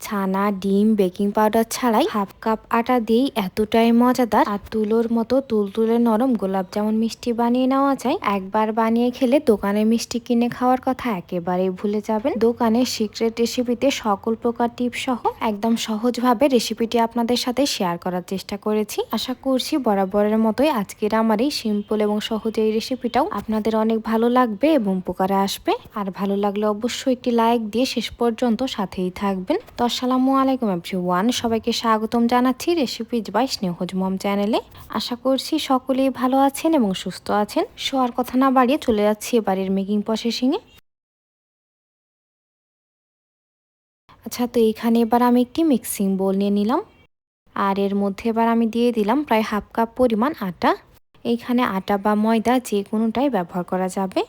ছানা, ডিম, baking powder ছাড়াই হাফ কাপ আটা দিয়েই এতটাই মজাদার। আর তুলোর মতো তুলতুলে নরম গোলাপ যেমন মিষ্টি বানিয়ে নেওয়া যায়। একবার বানিয়ে খেলে দোকানে মিষ্টি কিনে খাওয়ার কথা একেবারেই ভুলে যাবেন। দোকানের সিক্রেট রেসিপিতে সকল প্রকার টিপ সহ একদম সহজভাবে রেসিপিটি আপনাদের সাথে শেয়ার করার চেষ্টা করেছি। আশা করছি বরাবরের মতোই আজকের আমার এই সিম্পল এবং সহজ এই রেসিপিটাও আপনাদের অনেক ভালো লাগবে এবং উপকারে আসবে। আর ভালো লাগলে অবশ্যই একটি লাইক দিয়ে শেষ পর্যন্ত সাথেই থাকবেন। তো আসসালামু আলাইকুম ওয়ান সবাইকে স্বাগতম জানাচ্ছি রেসিপিজ বাই স্নেহজ চ্যানেলে। আশা করছি সকলেই ভালো আছেন এবং সুস্থ আছেন। শোয়ার কথা না বাড়িয়ে চলে যাচ্ছি এবারের মেকিং প্রসেসিংয়ে আচ্ছা তো এইখানে এবার আমি একটি মিক্সিং বোল নিয়ে নিলাম। আর এর মধ্যে এবার আমি দিয়ে দিলাম প্রায় হাফ কাপ পরিমাণ আটা। এইখানে আটা বা ময়দা যে কোনোটাই ব্যবহার করা যাবে।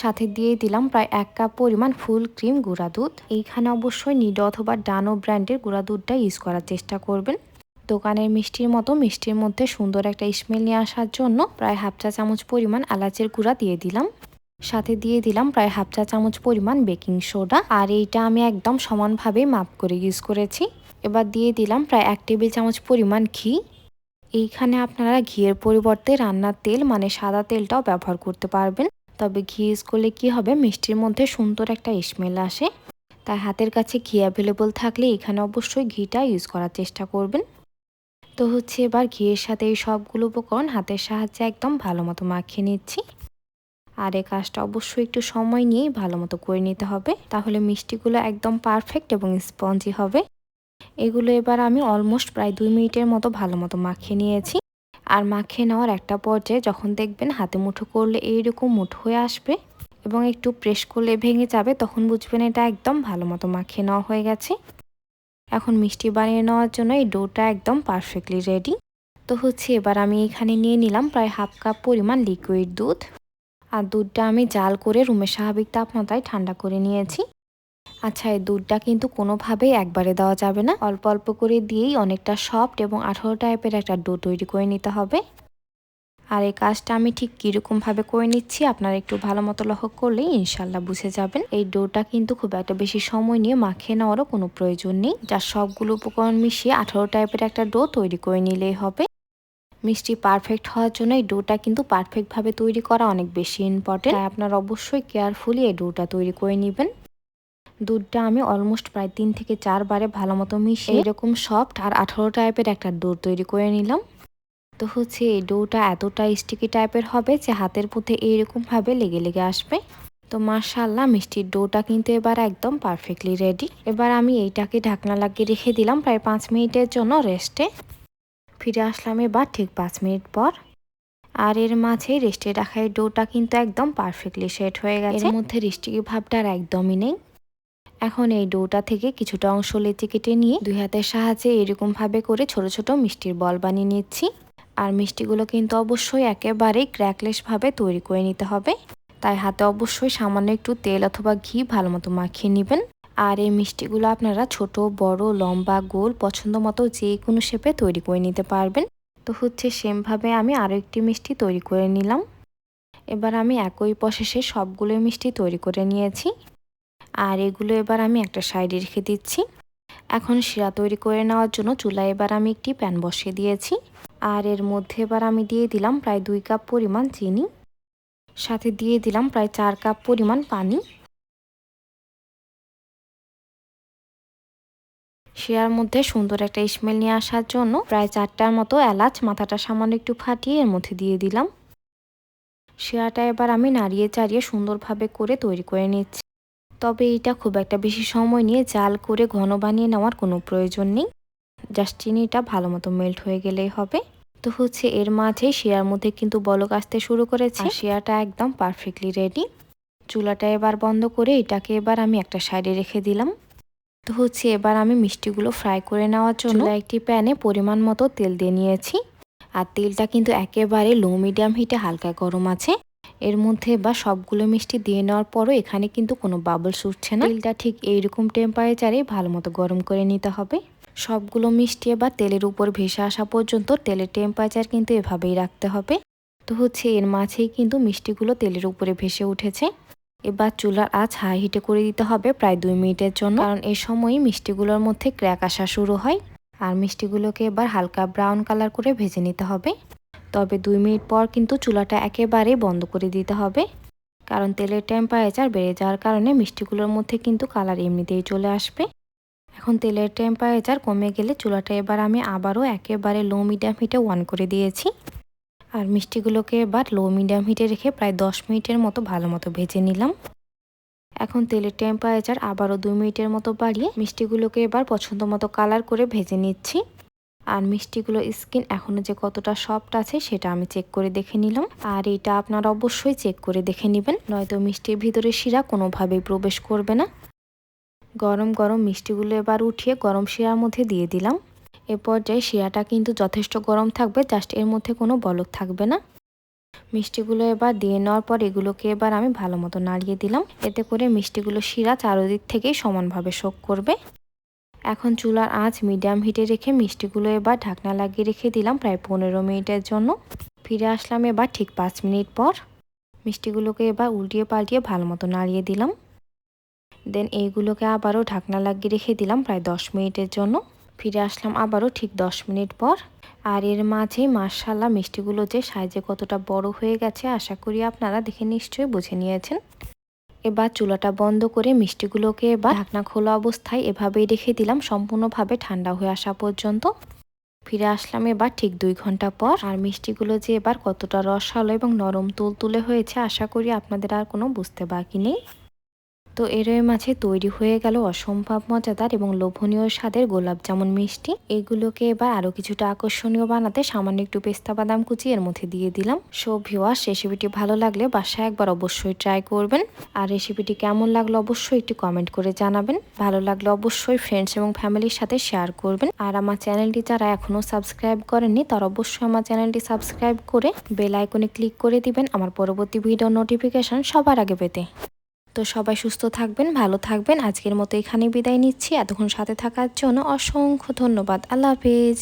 সাথে দিয়ে দিলাম প্রায় এক কাপ পরিমাণ ফুল ক্রিম গুঁড়া দুধ। এইখানে অবশ্যই নিডো অথবা ডানো ব্র্যান্ডের গুঁড়া দুধটা ইউজ করার চেষ্টা করবেন। দোকানের মিষ্টির মতো, মিষ্টির মধ্যে সুন্দর একটা স্মেল নিয়ে আসার জন্য প্রায় হাফ চা চামচ পরিমাণ এলাচের গুঁড়া দিয়ে দিলাম। সাথে দিয়ে দিলাম প্রায় হাফ চা চামচ পরিমাণ বেকিং সোডা। আর এইটা আমি একদম সমানভাবে মাপ করে ইউজ করেছি। এবার দিয়ে দিলাম প্রায় এক টেবিল চামচ পরিমাণ ঘি। এইখানে আপনারা ঘিয়ের পরিবর্তে রান্নার তেল মানে সাদা তেলটাও ব্যবহার করতে পারবেন। তবে ঘি ইউজ করলে কী হবে? মিষ্টির মধ্যে সুন্দর একটা স্মেল আসে। তাই হাতের কাছে ঘি অ্যাভেলেবল থাকলে এখানে অবশ্যই ঘিটা ইউজ করার চেষ্টা করবেন। তো হচ্ছে এবার ঘিয়ের সাথে এই সবগুলো উপকরণ হাতের সাহায্যে একদম ভালো মতো মাখিয়ে নিচ্ছি। আর এই কাজটা অবশ্যই একটু সময় নিয়েই ভালো মতো করে নিতে হবে। তাহলে মিষ্টিগুলো একদম পারফেক্ট এবং স্পঞ্জি হবে। এগুলো এবার আমি অলমোস্ট প্রায় দুই মিনিটের মতো ভালো মতো মাখিয়ে নিয়েছি। আর মাখিয়ে নেওয়ার একটা পর্যায়ে যখন দেখবেন হাতে মুঠো করলে এইরকম মুঠো হয়ে আসবে এবং একটু প্রেস করলে ভেঙে যাবে, তখন বুঝবেন এটা একদম ভালো মতো মাখিয়ে নেওয়া হয়ে গেছে। এখন মিষ্টি বানিয়ে নেওয়ার জন্য এই ডোটা একদম পারফেক্টলি রেডি তো হচ্ছে এবার আমি এখানে নিয়ে নিলাম প্রায় হাফ কাপ পরিমাণ লিকুইড দুধ। আর দুধটা আমি জাল করে রুমের স্বাভাবিক তাপমাত্রায় ঠান্ডা করে নিয়েছি। আচ্ছা এই দুধটা কিন্তু কোনোভাবেই একবারে দেওয়া যাবে না। অল্প অল্প করে দিয়েই অনেকটা সফট এবং আঠারো টাইপের একটা ডো তৈরি করে নিতে হবে। আর এই কাজটা আমি ঠিক কীরকমভাবে করে নিচ্ছি, আপনারা একটু ভালো মতো লক্ষ্য করলেই ইনশাল্লাহ বুঝে যাবেন। এই ডোটা কিন্তু খুব একটা বেশি সময় নিয়ে মাখিয়ে নেওয়ারও কোনো প্রয়োজন নেই। যার সবগুলো উপকরণ মিশিয়ে আঠারো টাইপের একটা ডো তৈরি করে নিলেই হবে। মিষ্টি পারফেক্ট হওয়ার জন্য এই ডোটা কিন্তু পারফেক্টভাবে তৈরি করা অনেক বেশি ইম্পর্টেন্ট। আপনারা অবশ্যই কেয়ারফুলি এই ডোটা তৈরি করে নেবেন। দুধটা আমি অলমোস্ট প্রায় তিন থেকে চারবারে ভালো মতো মিশিয়ে এরকম সফট আর আঠারো টাইপের একটা ডো তৈরি করে নিলাম। তো হচ্ছে এই ডোটা এতটা স্টিকি টাইপের হবে যে হাতের মধ্যে এইরকমভাবে লেগে লেগে আসবে। তো মার্শাল্লাহ মিষ্টির ডোটা কিন্তু এবার একদম পারফেক্টলি রেডি এবার আমি এইটাকে ঢাকনা লাগিয়ে রেখে দিলাম প্রায় পাঁচ মিনিটের জন্য রেস্টে ফিরে আসলাম এবার ঠিক পাঁচ মিনিট পর। আর এর মাঝে রেস্টে রাখা এই ডোটা কিন্তু একদম পারফেক্টলি সেট হয়ে গেছে। এর মধ্যে রিস্টিকি ভাবটা আর একদমই নেই। এখন এই ডোটা থেকে কিছুটা অংশ লেচি কেটে নিয়ে দুই হাতের সাহায্যে এরকম ভাবে করে ছোট ছোট মিষ্টির বল বানিয়ে নিচ্ছি। আর মিষ্টিগুলো কিন্তু অবশ্যই একেবারেই ক্র্যাকলেস ভাবে তৈরি করে নিতে হবে। তাই হাতে অবশ্যই সামান্য একটু তেল অথবা ঘি ভালো মতো মাখিয়ে নেবেন। আর এই মিষ্টিগুলো আপনারা ছোট, বড়, লম্বা, গোল পছন্দ মতো যে কোনো শেপে তৈরি করে নিতে পারবেন। তো হচ্ছে সেমভাবে আমি আরও একটি মিষ্টি তৈরি করে নিলাম। এবার আমি একই প্রসেসে সবগুলো মিষ্টি তৈরি করে নিয়েছি। আর এগুলো এবার আমি একটা সাইডে রেখে দিচ্ছি। এখন শিরা তৈরি করে নেওয়ার জন্য চুলায় এবার আমি একটি প্যান বসিয়ে দিয়েছি। আর এর মধ্যে এবার আমি দিয়ে দিলাম প্রায় দুই কাপ পরিমাণ চিনি। সাথে দিয়ে দিলাম প্রায় চার কাপ পরিমাণ পানি। শিরার মধ্যে সুন্দর একটা স্মেল নিয়ে আসার জন্য প্রায় চারটার মতো এলাচ মাথাটা সামান্য একটু ফাটিয়ে এর মধ্যে দিয়ে দিলাম। শিরাটা এবার আমি নাড়িয়ে চাড়িয়ে সুন্দরভাবে করে তৈরি করে নিচ্ছি। তবে এটা খুব একটা বেশি সময় নিয়ে জাল করে ঘন বানিয়ে নেওয়ার কোনো প্রয়োজন নেই। জাস্ট চিনিটা ভালো মতো মেল্ট হয়ে গেলেই হবে। তো হচ্ছে এর মাঝে শিয়ার মধ্যে কিন্তু বলক আসতে শুরু করেছে। শিয়াটা একদম পারফেক্টলি রেডি চুলাটা এবার বন্ধ করে এটাকে এবার আমি একটা সাইডে রেখে দিলাম। তো হচ্ছে এবার আমি মিষ্টিগুলো ফ্রাই করে নেওয়ার জন্য একটি প্যানে পরিমাণ মতো তেল দিয়ে নিয়েছি। আর তেলটা কিন্তু একেবারে লো মিডিয়াম হিটে হালকা গরম আছে। এর মধ্যে বা সবগুলো মিষ্টি দিয়ে নেওয়ার পরও এখানে কিন্তু কোনো বাবলস উঠছে না। তেলটা ঠিক এইরকম টেম্পারেচারে ভালো মতো গরম করে নিতে হবে। সবগুলো মিষ্টি বা তেলের উপর ভেসে আসা পর্যন্ত তেলের টেম্পারেচার কিন্তু এভাবেই রাখতে হবে। তো হচ্ছে এর মাঝেই কিন্তু মিষ্টিগুলো তেলের উপরে ভেসে উঠেছে। এবার চুলার আঁচ হাই হিটে করে দিতে হবে প্রায় দুই মিনিটের জন্য। কারণ এ সময়ই মিষ্টিগুলোর মধ্যে ক্র্যাক আসা শুরু হয়। আর মিষ্টিগুলোকে এবার হালকা ব্রাউন কালার করে ভেজে নিতে হবে। তবে দুই মিনিট পর কিন্তু চুলাটা একেবারে বন্ধ করে দিতে হবে। কারণ তেলের টেম্পারেচার বেড়ে যাওয়ার কারণে মিষ্টিগুলোর মধ্যে কিন্তু কালার এমনিতেই চলে আসবে। এখন তেলের টেম্পারেচার কমে গেলে চুলাটা এবার আমি আবারও একেবারে লো মিডিয়াম হিটে ওয়ান করে দিয়েছি। আর মিষ্টিগুলোকে এবার লো মিডিয়াম হিটে রেখে প্রায় দশ মিনিটের মতো ভালো মতো ভেজে নিলাম। এখন তেলের টেম্পারেচার আবারও দুই মিনিটের মতো বাড়িয়ে মিষ্টিগুলোকে এবার পছন্দ মতো কালার করে ভেজে নিচ্ছি। আর মিষ্টিগুলো স্কিন এখনও যে কতটা সফট আছে সেটা আমি চেক করে দেখে নিলাম। আর এটা আপনারা অবশ্যই চেক করে দেখে নেবেন, নয়তো মিষ্টির ভিতরে শিরা কোনোভাবেই প্রবেশ করবে না। গরম গরম মিষ্টিগুলো এবার উঠিয়ে গরম শিরার মধ্যে দিয়ে দিলাম। এ পর্যায়ে শিরাটা কিন্তু যথেষ্ট গরম থাকবে জাস্ট এর মধ্যে কোনো বলক থাকবে না। মিষ্টিগুলো এবার দিয়ে নেওয়ার পর এগুলোকে এবার আমি ভালো মতো নাড়িয়ে দিলাম। এতে করে মিষ্টিগুলো শিরা চারোদিক থেকেই সমানভাবে শোক করবে। এখন চুলার আঁচ মিডিয়াম হিটে রেখে মিষ্টিগুলো এবার ঢাকনা লাগিয়ে রেখে দিলাম প্রায় পনেরো মিনিটের জন্য। ফিরে আসলাম এবার ঠিক পাঁচ মিনিট পর। মিষ্টিগুলোকে এবার উল্টিয়ে পাল্টিয়ে ভালো মতো নাড়িয়ে দিলাম। দেন এইগুলোকে আবারও ঢাকনা লাগিয়ে রেখে দিলাম প্রায় দশ মিনিটের জন্য। ফিরে আসলাম আবারও ঠিক দশ মিনিট পর। আর এর মাঝে মার্শাল্লাহ মিষ্টিগুলো যে সাইজে কতটা বড় হয়ে গেছে আশা করি আপনারা দেখে নিশ্চয়ই বুঝে নিয়েছেন। এবার চুলাটা বন্ধ করে মিষ্টিগুলোকে এবার ঢাকনা খোলা অবস্থায় এভাবেই রেখে দিলাম, সম্পূর্ণভাবে ঠান্ডা হয়ে আসা পর্যন্ত। ফিরে আসলাম এবার ঠিক দুই ঘণ্টা পর। আর মিষ্টিগুলো যে এবার কতটা রসালো এবং নরম তুল তুলে হয়েছে, আশা করি আপনাদের আর কোনো বুঝতে বাকি নেই। তো এরই মাঝে তৈরি হয়ে গেল অসম্ভব মজাদার এবং লোভনীয় স্বাদের গোলাপ জামুন মিষ্টি। এগুলোকে এবার আরও কিছুটা আকর্ষণীয় বানাতে সামান্য একটু পেস্তা বাদাম কুচি এর মধ্যে দিয়ে দিলাম। সো ভিওয়াস রেসিপিটি ভালো লাগলে বাসায় একবার অবশ্যই ট্রাই করবেন। আর রেসিপিটি কেমন লাগল অবশ্যই একটু কমেন্ট করে জানাবেন। ভালো লাগলে অবশ্যই ফ্রেন্ডস এবং ফ্যামিলির সাথে শেয়ার করবেন। আর আমার চ্যানেলটি যারা এখনও সাবস্ক্রাইব করেননি, তারা অবশ্যই আমার চ্যানেলটি সাবস্ক্রাইব করে বেল আইকনে ক্লিক করে দিবেন। আমার পরবর্তী ভিডিও নোটিফিকেশন সবার আগে পেতে। তো সবাই সুস্থ থাকবেন, ভালো থাকবেন। আজকের মতো এখানে বিদায় নিচ্ছি। এতক্ষণ সাথে থাকার জন্য অসংখ্য ধন্যবাদ। আল্লাহ হাফিজ।